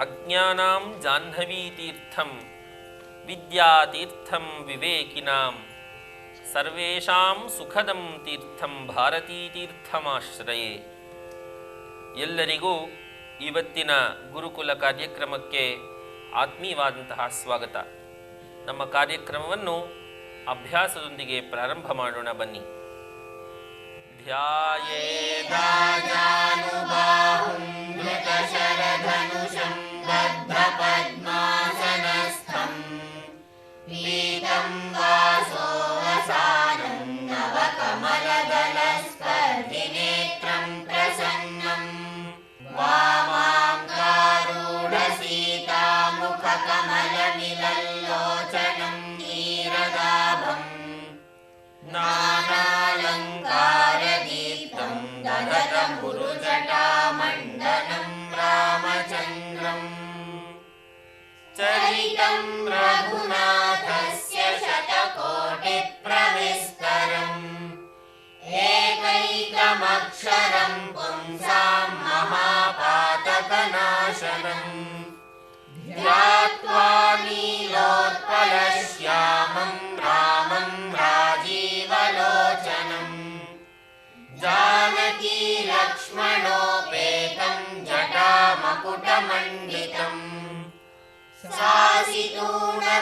ಅಜ್ಞಾನಾಂ ಜಾಹ್ನವೀತೀರ್ಥಂ, ವಿದ್ಯಾತೀರ್ಥಂ ವಿವೇಕಿನಾಂ, ಸರ್ವೇಷಾಂ ಸುಖದಂ ತೀರ್ಥಂ ಭಾರತೀತೀರ್ಥಮಾಶ್ರಯೇ ಎಲ್ಲರಿಗೂ ಇವತ್ತಿನ ಗುರುಕುಲ ಕಾರ್ಯಕ್ರಮಕ್ಕೆ ಆತ್ಮೀಯವಾದಂತಹ ಸ್ವಾಗತ. ನಮ್ಮ ಕಾರ್ಯಕ್ರಮವನ್ನು ಅಭ್ಯಾಸದೊಂದಿಗೆ ಪ್ರಾರಂಭ ಮಾಡೋಣ ಬನ್ನಿ. ಧ್ಯಾಯೇದಾಜಾನುಬಾಹುಂ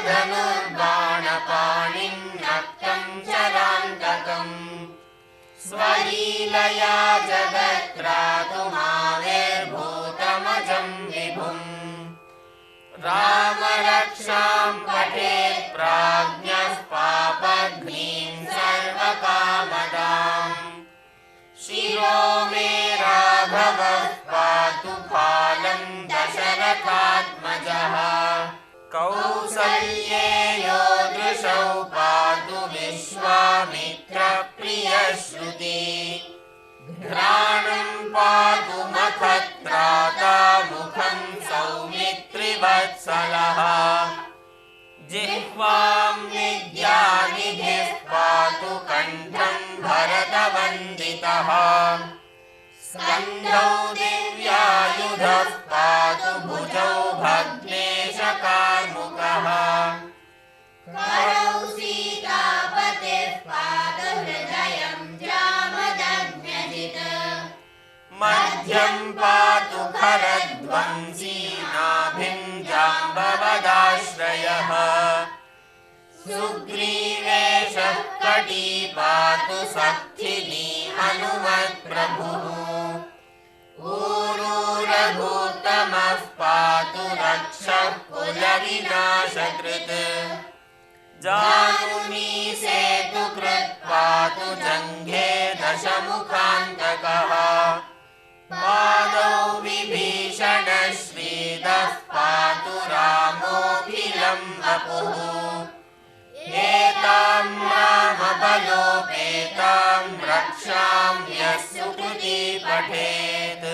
धनुर्बाणपाणि चरान्तकम्। शरान्तया जगत्रातुमावेर्भूतमजम् विभुम्। रामरक्षाम् पठेत् प्राज्ञः पापघ्नीम् सर्वकार कौसल्ये दृशौ पातु विश्वामित्रप्रियश्रुति घ्राणम् पातु मथत्रातामुखं सौमित्रिवत्सलः। जिह्वाम् विद्यानिधिः पातु कण्ठम् भरतवन्दितः। स्कन्धौ दिव्यायुधः पातु भुजौ भग्नेशकार्मुकः करौ सीतापतिः पादहृदयं जामदग्न्यजित् मध्यं पातु खरध्वंसी नाभिं जाम्बवदाश्रयः। सुग्रीवेशः कटी पातु हनुमत् प्रभुः। ऊरु रघुतमः पातु रक्षः कुलविनाशकृत्। जानुमी सेतु कृत् पातु जङ्घे दशमुखान्तकः। पादौ विभीषणश्रीदः पातु रामोऽखिलम् वपुः एताम् सुकृती पठेत्।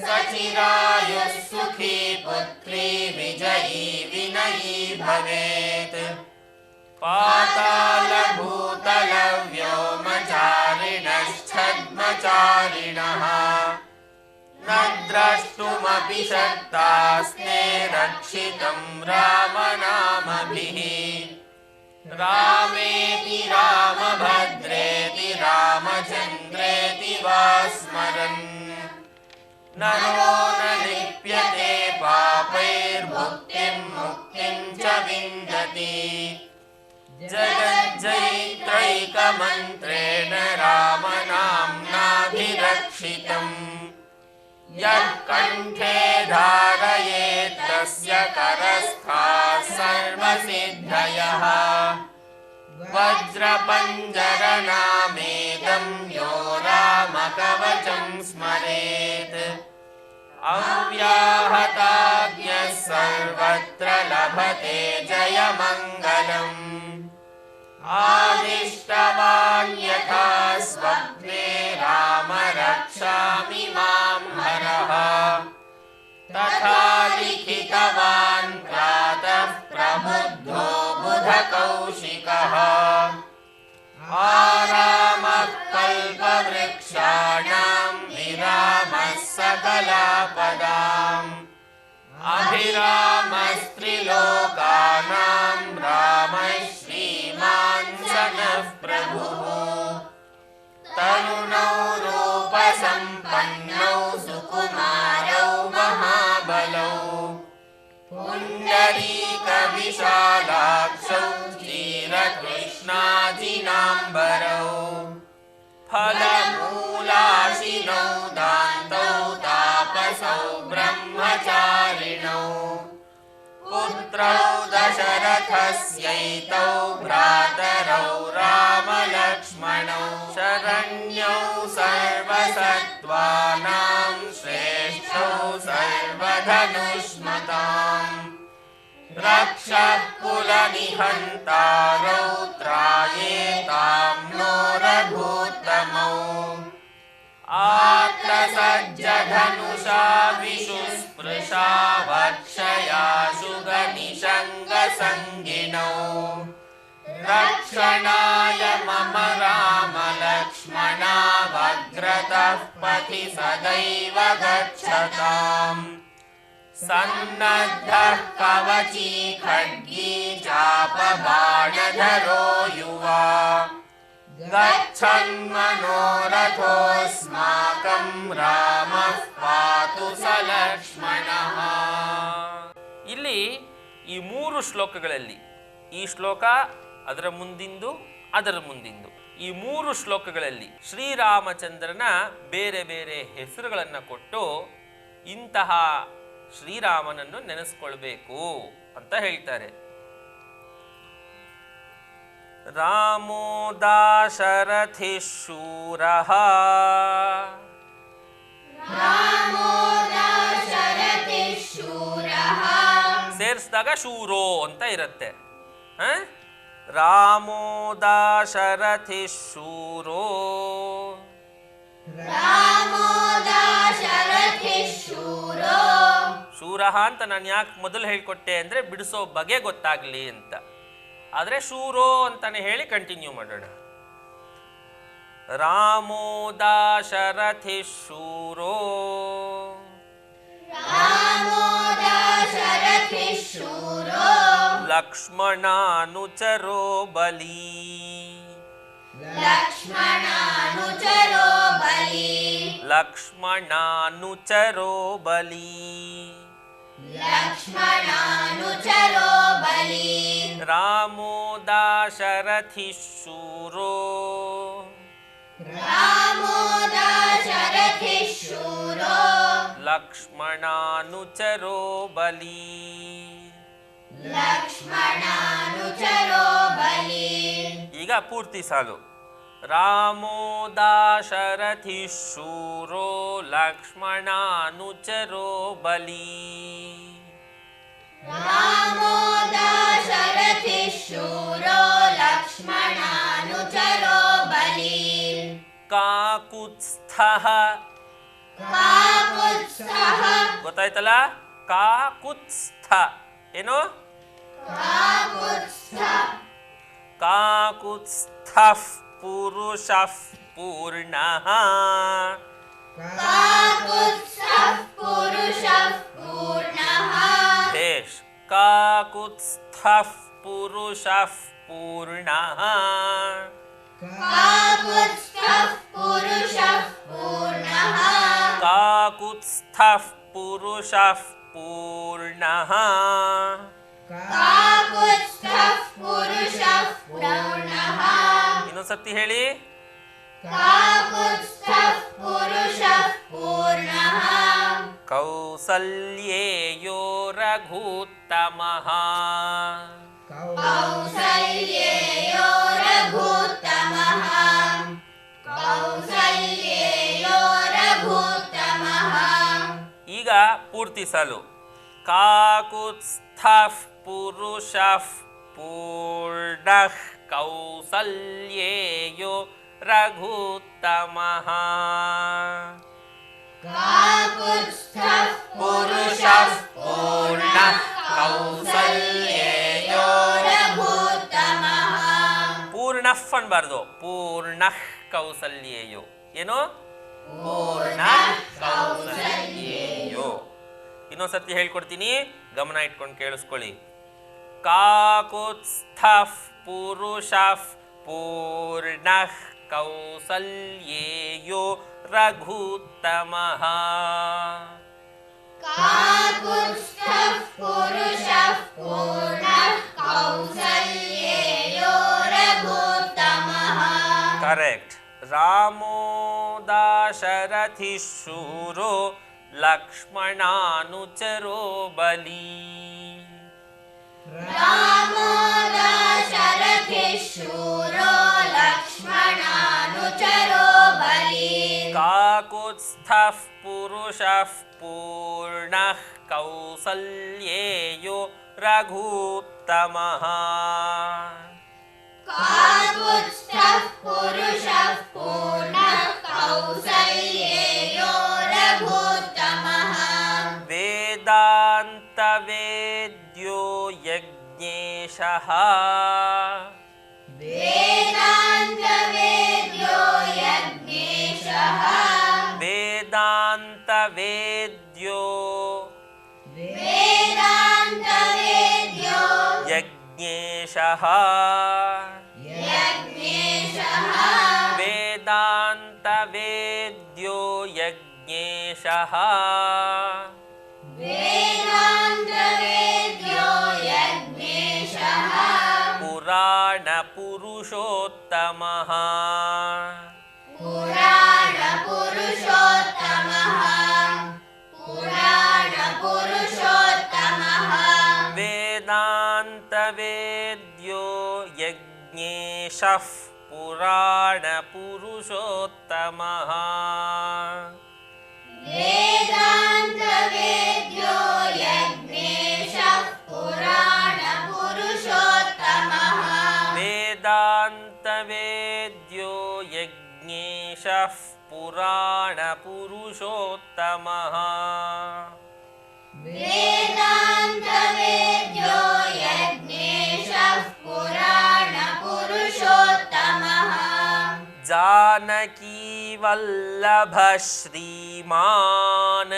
सचिरायुः सुखी पुत्री विजयी विनयी भवेत्। पातालभूतलव्योमचारिणश्छद्मचारिणः न द्रष्टुमपि शक्तास्ते रक्षितं रामनामभिः। रामेति रामभद्रेति रामचन्द्रेति वा स्मरन्। नरो न लिप्यते पापैर्भुक्तिं मुक्तिं च विन्दति। जगज्जयित्रैकमन्त्रेण रामनाम्नाभिरक्षितम्। यः कण्ठे धारयेत् तस्य करस्थाः सर्वसिद्धयः वज्रपञ्जरनामेदं यो रामकवचं स्मरेत्। अव्याहताज्ञः सर्वत्र लभते जयमङ्गलम्। आदिष्टवान् यथा स्वप्ने राम रक्षामि मां हरः त्रिलोकानां श्रीमान् सनः प्रभुः तरुणौ रूपसम्पन्नौ सुकुमारौ महाबलौ। पुण्डरीकविशालाक्षौ क्षीरकृष्णाजिनाम्बरौ फल पुत्रौ दशरथस्यैतौ भ्रातरौ रामलक्ष्मणौ शरण्यौ सर्वसत्त्वानां श्रेष्ठौ सर्वधनुष्मताम्। रक्षः कुलनिहन्तारौ त्रायेतां नो रघूत्तमौ आत्मसज्जधनुषा विशुस्पृशा वक्षया सुगनिषङ्गसङ्गिनौ रक्षणाय मम रामलक्ष्मणावग्रतः पथि सदैव गच्छताम्। सन्नद्धः कवची खड्गी चापबाणधरो युवा गच्छन्मनोरथोऽस्माकं रामः पातु स लक्ष्मणः ಇಲ್ಲಿ ಈ ಮೂರು ಶ್ಲೋಕಗಳಲ್ಲಿ ಈ ಶ್ಲೋಕ ಅದರ ಮುಂದಿಂದು ಅದರ ಮುಂದಿಂದು ಈ ಮೂರು ಶ್ಲೋಕಗಳಲ್ಲಿ ಶ್ರೀರಾಮಚಂದ್ರನ ಬೇರೆ ಬೇರೆ ಹೆಸರುಗಳನ್ನು ಕೊಟ್ಟು ಇಂತಹ ಶ್ರೀರಾಮನನ್ನು ನೆನೆಸ್ಕೊಳ್ಬೇಕು ಅಂತ ಹೇಳ್ತಾರೆ ರಾಮೋ ದಾಶರಥಿ ಶೂರ रामो दाशरथिः शूरः ಸೇರಿಸಿದಾಗ ಶೂರೋ ಅಂತ ಇರುತ್ತೆ ಹ? ರಾಮೋ ದಾಶರಥಿ ಶೂರೋ रामो दाशरथिः शूरो ಶೂರ ಅಂತ ನಾನು ಯಾಕೆ ಮೊದಲು ಹೇಳ್ಕೊಟ್ಟೆ ಅಂದರೆ ಬಿಡಿಸೋ ಬಗೆ ಗೊತ್ತಾಗ್ಲಿ ಅಂತ ಆದರೆ ಶೂರೋ ಅಂತಾನೆ ಹೇಳಿ ಕಂಟಿನ್ಯೂ ಮಾಡೋಣ ರಾಮೋ ದಾಶರಥಿ ಶೂರೋ ಲಕ್ಷ್ಮಣಾನುಚರೋ ಬಲಿ ಲಕ್ಷ್ಮಣಾನುಚರೋ ಬಲಿ ಲಕ್ಷ್ಮಣಾನುಚರೋ ಬಲಿ लक्ष्मणानुचरो बली ರಾಮೋ ದಾಶರಥಿ ಶೂರೋ रामो दाशरथिः शूरो ಲಕ್ಷ್ಮಣಾನುಚರೋ ಬಲಿ लक्ष्मणानुचरो बली ಈಗ ಪೂರ್ತಿ ಸಾಲು ರಾಮೋ ದಾಶರಥಿ ಶೂರೋ ಲಕ್ಷ್ಮಣಾನುಚರೋ ಬಲಿ रामो दाशरथिः शूरो लक्ष्मणानुचरो बली ಕಾಕುತ್ಸ್ಥ काकुत्स्थः ಗೊತ್ತಾಯ್ತಲ್ಲ ಕಾಕುತ್ಸ್ಥ ಏನು काकुत्स्थ ಕಾಕುತ್ಸ್ಥ पुरुषः पूर्णः। देश काकुत्स्थः पुरुषः पूर्णः। काकुत्स्थः पुरुषः पूर्णः। काकुत्स्थः पुरुषः ಇನ್ನೊಂದ್ಸರ್ತಿ ಹೇಳಿ ಕೌಸಲ್ಯೇಯೋ ರಘೂತ್ತಮ ಕೌಸಲ್ಯೇಯೋ ರಘೂತ್ತಮ ಕೌಸಲ್ಯೇಯೋ ರಘೂತ್ತಮ ಈಗ ಪೂರ್ತಿ ಸಾಲು ಕಾಕುತ್ಸ್ಥಃ ಪುರುಷಃ ಪೂರ್ಣಃ ಕೌಸಲ್ಯೇಯೋ ರಘುತ್ತಮಃ काकुत्स्थः ಪುರುಷಃ ಪೂರ್ಣಃ ಕೌಸಲ್ಯೇಯೋ रघुत्तमः ಪೂರ್ಣಃ ಅನ್ಬಾರ್ದು ಪೂರ್ಣಃ ಕೌಸಲ್ಯೇಯೋ ಏನು ಪೂರ್ಣ ಕೌಸಲ್ಯೇಯೋ ಇನ್ನೊಂದ್ಸತಿ ಹೇಳ್ಕೊಡ್ತೀನಿ ಗಮನ ಇಟ್ಕೊಂಡು ಕೇಳಿಸ್ಕೊಳ್ಳಿ ಕಾಕುತ್ಸ್ಥಃ पुरुषः पूर्णः कौसल्येयो रघुत्तमः। पुरुषः पूर्णः कौसल्येयो रघुत्तमः। करेक्ट रामो दाशरथिः शूरो लक्ष्मणानुचरो बली। रामो शूरो लक्ष्मणानुचरो बली। काकुत्स्थः पुरुषः पूर्णः कौसल्येयो रघुत्तमः। काकुत्स्थः पुरुषः पूर्णः कौसल्येयो रघुत्तमः। वेदान्तवेद्यो वेदान्तवेद्यो यज्ञेशः वेदान्तवेद्यो। वेदान्तवेद्यो। यज्ञेशः। यज्ञेशः। वेदान्तवेद्यो यज्ञेशः पुराणपुरुषोत्तमः पुराणपुरुषोत्तमः वेदान्तवेद्यो यज्ञेशः पुराणपुरुषोत्तमः पुराणपुरुषोत्तमः। वेदान्तवेद्यो यज्ञेशः पुराणपुरुषोत्तमः। जानकीवल्लभ श्रीमान्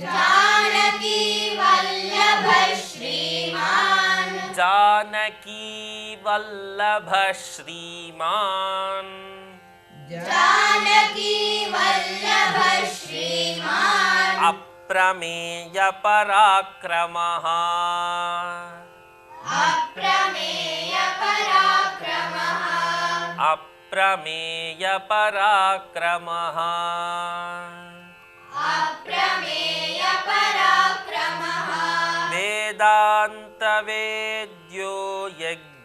जानकी वल्लभ श्रीमान् जानकीवल्लभ श्रीमान् जानकी वल्लभ श्रीमान्। अप्रमेयपराक्रमः। अप्रमेय पराक्रमः अप्रमेय पराक्रमः वेदान्तवेद्यो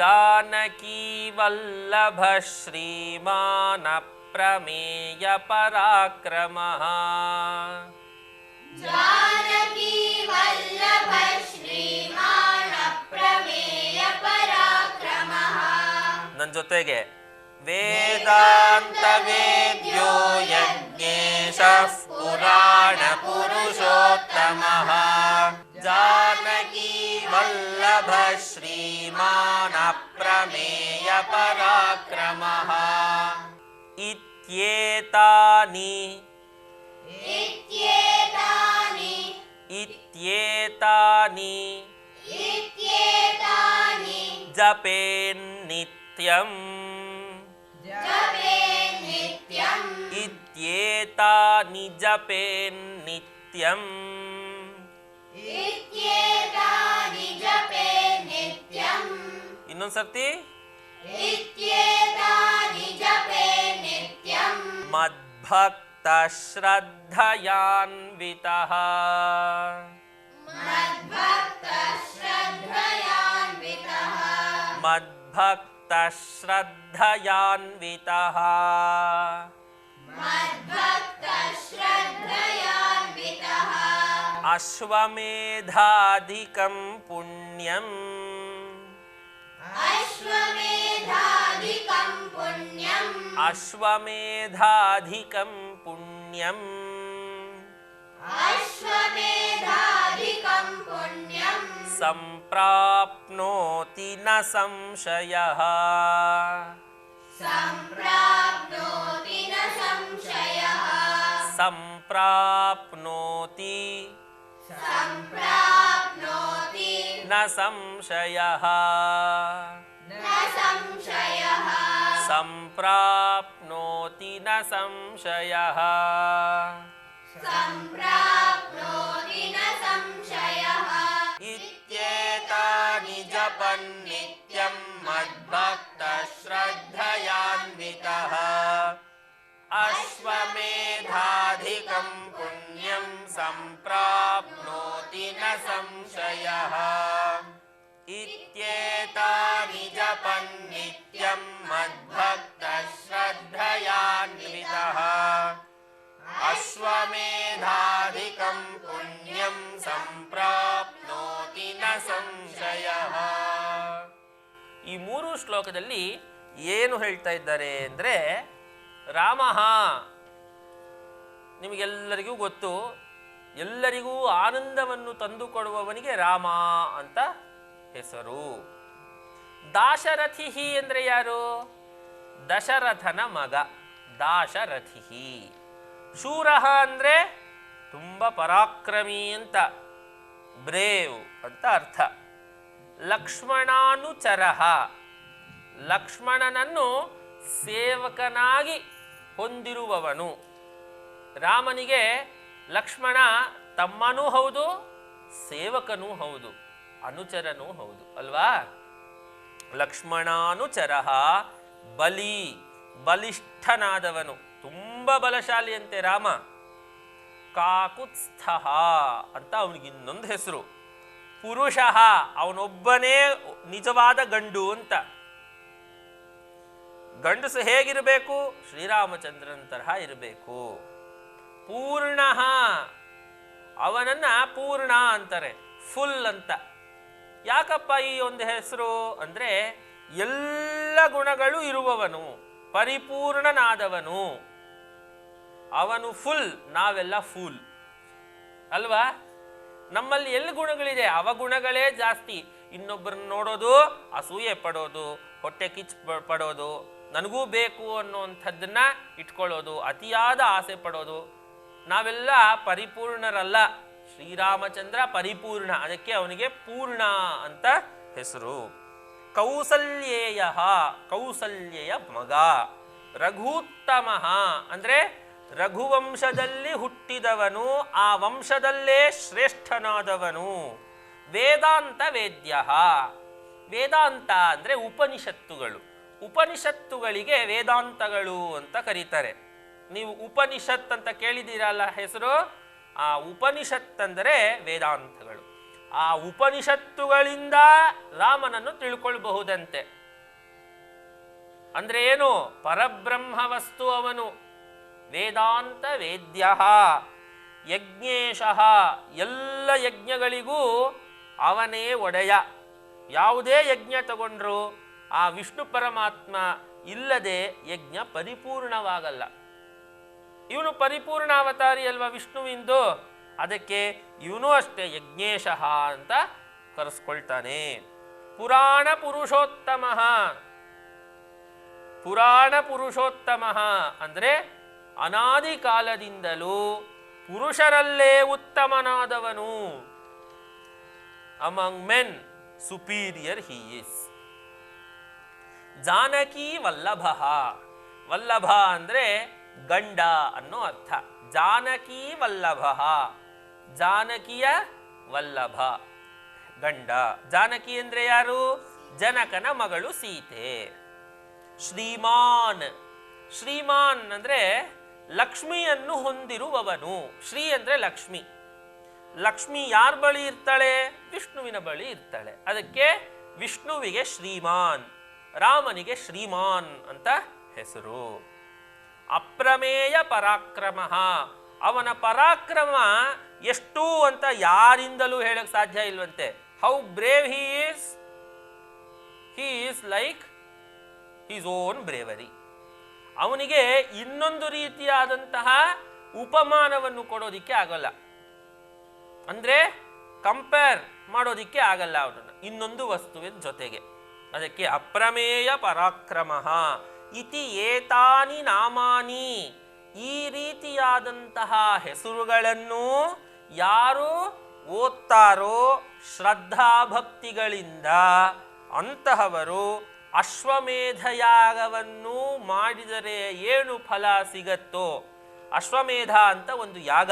जानकीवल्लभ श्रीमानप्रमेयपराक्रमः जानकी वल्लभ श्रीमान् अप्रमेय पराक्रमः ನನ್ನ ಜೊತೆಗೆ ವೇದಾಂತವೇದ್ಯೋ ಯಜ್ಞೇಶಃ ಪುರಾಣ जानकी ीवल्लभ श्रीमानप्रमेयपराक्रमः इत्येतानि। इत्येतानि। इत्येतानि। इत्येतानि। जपेन्नित्यम् इत्येतानि जपेन्नित्यम् इत्येतानि जपे नित्यम् ಇನ್ನೊಂದ್ಸರ್ತಿ इत्येतानि जपे नित्यम् ಮದ್ಭಕ್ತ ಶ್ರದ್ಧಯಾನ್ವಿತಃ मद्भक्तश्रद्धयान्वितः ಮದ್ಭಕ್ತ ಶ್ರದ್ಧಯಾನ್ವಿತಃ मद्भक्तश्रद्धयान्वितः अश्वमेधाधिकं पुण्यम्। अश्वमेधाधिकं पुण्यम्। अश्वमेधाधिकं पुण्यम्। अश्वमेधाधिकं पुण्यम्। संप्राप्नोति न संशयः। न संशयः। सम्प्राप्नोति। न संशयः। न संशयः। सम्प्राप्नोति न संशयः। सम्प्राप्नोति न संशयः। इत्येतानि जपन् नित्यं मद्भक्तश्रद्धयान्वितः। अश्वमेधाधिकं सम्प्राप्नोति न संशयः इत्येतानि जपन्नित्यं मद्भक्तश्रद्धयान्वितः ಅಶ್ವಮೇಧಾಧಿಕಂ ಪುಣ್ಯಂ ಸಂಪ್ರಾಪ್ನೋತಿ ನ ಸಂಶಯಃ ಈ ಮೂರು ಶ್ಲೋಕದಲ್ಲಿ ಏನು ಹೇಳ್ತಾ ಇದ್ದಾರೆ ಅಂದರೆ ರಾಮ ನಿಮಗೆಲ್ಲರಿಗೂ ಗೊತ್ತು ಎಲ್ಲರಿಗೂ ಆನಂದವನ್ನು ತಂದುಕೊಡುವವನಿಗೆ ರಾಮ ಅಂತ ಹೆಸರು. ದಾಶರಥಿಹಿ ಅಂದರೆ ಯಾರು? ದಶರಥನ ಮಗ, ದಾಶರಥಿಹಿ. ಶೂರಹ ಅಂದರೆ ತುಂಬ ಪರಾಕ್ರಮಿ ಅಂತ, ಬ್ರೇವ್ ಅಂತ ಅರ್ಥ. ಲಕ್ಷ್ಮಣಾನುಚರಃ ಲಕ್ಷ್ಮಣನನ್ನು ಸೇವಕನಾಗಿ ಹೊಂದಿರುವವನು. ರಾಮನಿಗೆ ಲಕ್ಷ್ಮಣ ತಮ್ಮನೂ ಹೌದು, ಸೇವಕನೂ ಹೌದು, ಅನುಚರನೂ ಹೌದು, ಅಲ್ವಾ? ಲಕ್ಷ್ಮಣಾನುಚರ ಬಲಿ, ಬಲಿಷ್ಠನಾದವನು, ತುಂಬ ಬಲಶಾಲಿಯಂತೆ ರಾಮ. ಕಾಕುತ್ಸ್ಥ ಅಂತ ಅವನಿಗೆ ಇನ್ನೊಂದು ಹೆಸರು. ಪುರುಷ, ಅವನೊಬ್ಬನೇ ನಿಜವಾದ ಗಂಡು ಅಂತ. ಗಂಡಸು ಹೇಗಿರಬೇಕು? ಶ್ರೀರಾಮಚಂದ್ರನ ತರಹ ಇರಬೇಕು. ಪೂರ್ಣ. ಅವನನ್ನ ಪೂರ್ಣ ಅಂತಾರೆ, ಫುಲ್ ಅಂತ. ಯಾಕಪ್ಪ ಈ ಒಂದು ಹೆಸರು? ಅಂದರೆ ಎಲ್ಲ ಗುಣಗಳು ಇರುವವನು, ಪರಿಪೂರ್ಣನಾದವನು. ಅವನು ಫುಲ್, ನಾವೆಲ್ಲ ಫುಲ್. ಅಲ್ವಾ? ನಮ್ಮಲ್ಲಿ ಎಲ್ಲಿ ಗುಣಗಳಿದೆ? ಅವ ಗುಣಗಳೇ ಜಾಸ್ತಿ. ಇನ್ನೊಬ್ಬರನ್ನ ನೋಡೋದು, ಅಸೂಯೆ ಪಡೋದು, ಹೊಟ್ಟೆ ಕಿಚ್ ಪಡೋದು, ನನಗೂ ಬೇಕು ಅನ್ನುವಂಥದ್ದನ್ನ ಇಟ್ಕೊಳ್ಳೋದು, ಅತಿಯಾದ ಆಸೆ ಪಡೋದು. ನಾವೆಲ್ಲ ಪರಿಪೂರ್ಣರಲ್ಲ. ಶ್ರೀರಾಮಚಂದ್ರ ಪರಿಪೂರ್ಣ, ಅದಕ್ಕೆ ಅವನಿಗೆ ಪೂರ್ಣ ಅಂತ ಹೆಸರು. ಕೌಸಲ್ಯೇಯ, ಕೌಸಲ್ಯೆಯ ಮಗ. ರಘೂತ್ತಮ, ಅಂದರೆ ರಘುವಂಶದಲ್ಲಿ ಹುಟ್ಟಿದವನು, ಆ ವಂಶದಲ್ಲೇ ಶ್ರೇಷ್ಠನಾದವನು. ವೇದಾಂತ ವೇದ್ಯ. ವೇದಾಂತ ಅಂದರೆ ಉಪನಿಷತ್ತುಗಳು. ಉಪನಿಷತ್ತುಗಳಿಗೆ ವೇದಾಂತಗಳು ಅಂತ ಕರೀತಾರೆ. ನೀವು ಉಪನಿಷತ್ ಅಂತ ಕೇಳಿದ್ದೀರಲ್ಲ ಹೆಸರು? ಆ ಉಪನಿಷತ್ ಅಂದರೆ ವೇದಾಂತಗಳು. ಆ ಉಪನಿಷತ್ತುಗಳಿಂದ ರಾಮನನ್ನು ತಿಳ್ಕೊಳ್ಬಹುದಂತೆ. ಅಂದ್ರೆ ಏನು? ಪರಬ್ರಹ್ಮ ವಸ್ತು ಅವನು. ವೇದಾಂತ ವೇದ್ಯ. ಯಜ್ಞೇಶ. ಎಲ್ಲ ಯಜ್ಞಗಳಿಗೂ ಅವನೇ ಒಡೆಯ. ಯಾವುದೇ ಯಜ್ಞ ತಗೊಂಡ್ರು ಆ ವಿಷ್ಣು ಪರಮಾತ್ಮ ಇಲ್ಲದೆ ಯಜ್ಞ ಪರಿಪೂರ್ಣವಾಗಲ್ಲ. ಇವನು ಪರಿಪೂರ್ಣ ಅವತಾರಿ ಅಲ್ವಾ ವಿಷ್ಣುವಿಂದು ಅದಕ್ಕೆ ಇವನು ಅಷ್ಟೇ ಯಜ್ಞೇಶ ಅಂತ ಕರೆಸ್ಕೊಳ್ತಾನೆ. ಪುರಾಣ ಪುರುಷೋತ್ತಮ. ಪುರಾಣ ಪುರುಷೋತ್ತಮ ಅಂದರೆ ಅನಾದಿ ಕಾಲದಿಂದಲೂ ಪುರುಷರಲ್ಲೇ ಉತ್ತಮನಾದವನು. Among men superior he is Janaki Vallabha. Vallabha ಅಂದರೆ ಗಂಡ ಅನ್ನೋ ಅರ್ಥ. ಜಾನಕಿ ವಲ್ಲಭ. ಜಾನಕಿಯ ವಲ್ಲಭ. ಗಂಡ. ಜಾನಕಿ ಅಂದ್ರೆ ಯಾರು? ಜನಕನ ಮಗಳು ಸೀತೆ. ಶ್ರೀಮಾನ್. ಶ್ರೀಮಾನ್ ಅಂದ್ರೆ ಲಕ್ಷ್ಮಿಯನ್ನು ಹೊಂದಿರುವವನು. ಶ್ರೀ ಅಂದ್ರೆ ಲಕ್ಷ್ಮಿ. ಲಕ್ಷ್ಮಿ ಯಾರ ಬಳಿ ಇರ್ತಾಳೆ? ವಿಷ್ಣುವಿನ ಬಳಿ ಇರ್ತಾಳೆ. ಅದಕ್ಕೆ ವಿಷ್ಣುವಿಗೆ ಶ್ರೀಮಾನ್, ರಾಮನಿಗೆ ಶ್ರೀಮಾನ್ ಅಂತ ಹೆಸರು. ಅಪ್ರಮೇಯ ಪರಾಕ್ರಮ. ಅವನ ಪರಾಕ್ರಮ ಎಷ್ಟು ಅಂತ ಯಾರಿಂದಲೂ ಹೇಳಕ್ ಸಾಧ್ಯ ಇಲ್ವಂತೆ. How brave he is he is like his own bravery ಅವನಿಗೆ ಇನ್ನೊಂದು ರೀತಿಯಾದಂತಹ ಉಪಮಾನವನ್ನು ಕೊಡೋದಿಕ್ಕೆ ಆಗಲ್ಲ. ಅಂದ್ರೆ ಕಂಪೇರ್ ಮಾಡೋದಿಕ್ಕೆ ಆಗಲ್ಲ ಅವನನ್ನು. ಇನ್ನೊಂದು ವಸ್ತುವಿನ ಜೊತೆಗೆ. ಅದಕ್ಕೆ ಅಪ್ರಮೇಯ ಪರಾಕ್ರಮ. ಇತಿ ಏತಾನಿ ನಾಮಾನಿ. ಈ ರೀತಿಯಾದಂತಹ ಹೆಸರುಗಳನ್ನು ಯಾರು ಓದ್ತಾರೋ ಶ್ರದ್ಧಾಭಕ್ತಿಗಳಿಂದ ಅಂತಹವರು ಅಶ್ವಮೇಧಯಾಗವನ್ನು ಮಾಡಿದರೆ ಏನು ಫಲ ಸಿಗತ್ತೋ? ಅಶ್ವಮೇಧ ಅಂತ ಒಂದು ಯಾಗ.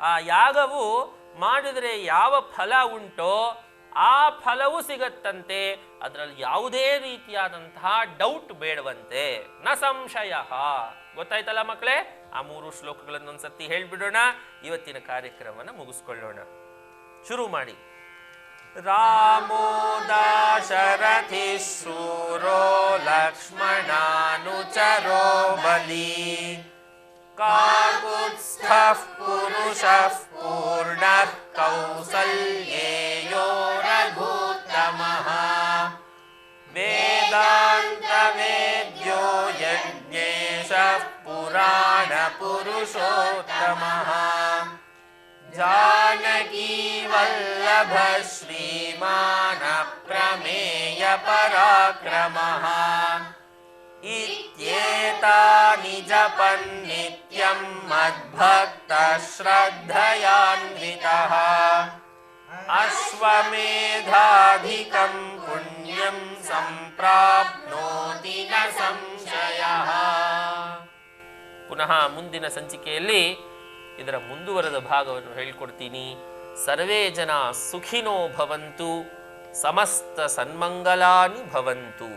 ಆ ಯಾಗವು ಮಾಡಿದರೆ ಯಾವ ಫಲ ಉಂಟೋ? ಆ ಫಲವೂ ಸಿಗತ್ತಂತೆ ಅದರಲ್ಲಿ ಯಾವುದೇ ರೀತಿಯಾದಂತಹ ಡೌಟ್ ಬೇಡವಂತೆ ನ ಸಂಶಯ ಗೊತ್ತಾಯ್ತಲ್ಲ ಮಕ್ಕಳೇ ಆ ಮೂರು ಶ್ಲೋಕಗಳನ್ನು ಒಂದ್ಸತಿ ಹೇಳ್ಬಿಡೋಣ ಇವತ್ತಿನ ಕಾರ್ಯಕ್ರಮನ ಮುಗಿಸ್ಕೊಳ್ಳೋಣ ಶುರು ಮಾಡಿ ರಾಮೋ ದಾಶರಥಿ ಶೂರೋ ಲಕ್ಷ್ಮಣಾನುಚರೋ ಬಲಿ काकुत्स्थः पुरुषः पूर्णः कौसल्येयो रघुत्तमः वेदान्तवेद्यो यज्ञेशः पुराणपुरुषोत्तमः। जानकीवल्लभ श्रीमानप्रमेयपराक्रमः इत्येतानि जपन्नित्यं मद्भक्तश्रद्धयान्वितः अश्वमेधाधिकं पुण्यं सम्प्राप्नोति न संशयः ಪುನಃ ಮುಂದಿನ ಸಂಚಿಕೆಯಲ್ಲಿ ಇದರ ಮುಂದುವರೆದ ಭಾಗವನ್ನು ಹೇಳಿಕೊಡ್ತೀನಿ ಸರ್ವೇ ಜನ ಸುಖಿನೋ ಭವಂತು ಸಮಸ್ತ ಸನ್ಮಂಗಲಾನಿ ಭವಂತು